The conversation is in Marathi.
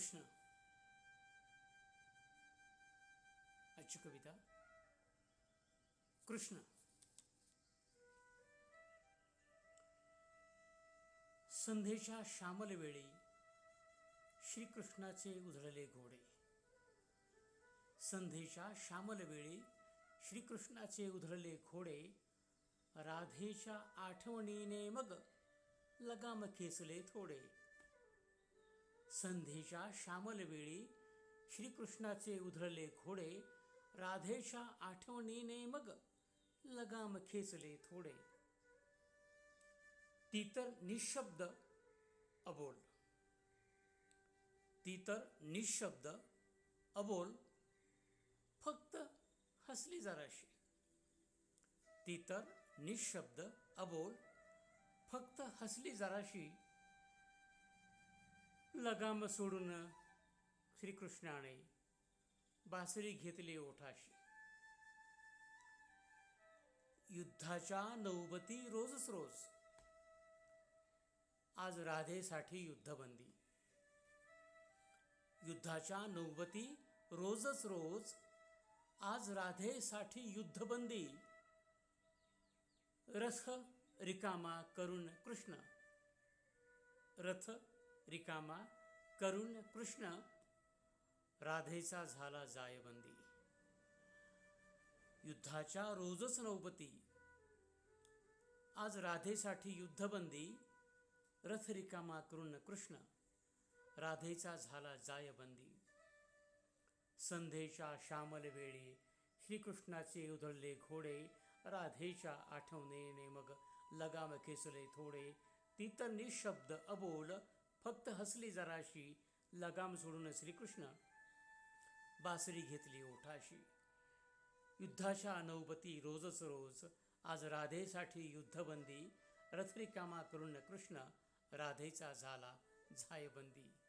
कृष्ण. आजची कविता. कृष्ण. संध्येच्या श्यामल वेळी श्रीकृष्णाचे उधळले घोडे. संध्येच्या श्यामल वेळी श्रीकृष्णाचे उधळले घोडे राधेच्या आठवणीने मग लगाम खेचले थोडे. संधीच्या श्यामल वेळी श्रीकृष्णाचे उधळले घोडे राधेच्या आठवणीने मग लगाम खेचले थोडे. ती तर निशब्द अबोल. ती तर निशब्द अबोल. फक्त हसली जराशी. ती तर निशब्द अबोल. फक्त हसली जराशी. लगाम सोडून श्रीकृष्णाने बासरी घेतली ओठाशी. युद्धाच्या नौबती रोजच रोज. आज राधेसाठी युद्धबंदी. युद्धाच्या नौबती रोजच रोज. आज राधेसाठी युद्धबंदी. रथ रिकामा करून कृष्ण. रथ रिकामा करुण कृष्ण राधेचा झाला जायबंदी. युद्धाच्या रोजच नौपती आज राधेसाठी युद्धबंदी. रथ रिकामा करुण कृष्ण राधेचा झाला जायबंदी. संध्येच्या श्यामल वेळी श्रीकृष्णाचे उधळले घोडे राधेच्या आठवणीने मग लगाम खेचले थोडे. ती तर निशब्द अबोल फक्त हसली जराशी लगाम सोडून श्रीकृष्ण बासरी घेतली ओठाशी. युद्धाशा नौबती रोजच रोज आज राधेसाठी युद्धबंदी रथरिकामा करून कृष्ण राधेचा झाला झायबंदी.